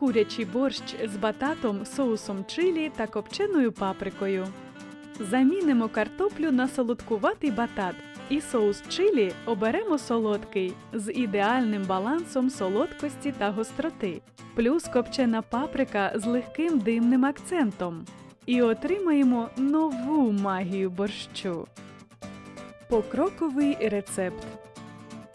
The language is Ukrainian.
Курячий борщ з бататом, соусом чилі та копченою паприкою. Замінимо картоплю на солодкуватий батат і соус чилі оберемо солодкий з ідеальним балансом солодкості та гостроти, плюс копчена паприка з легким димним акцентом. І отримаємо нову магію борщу. Покроковий рецепт.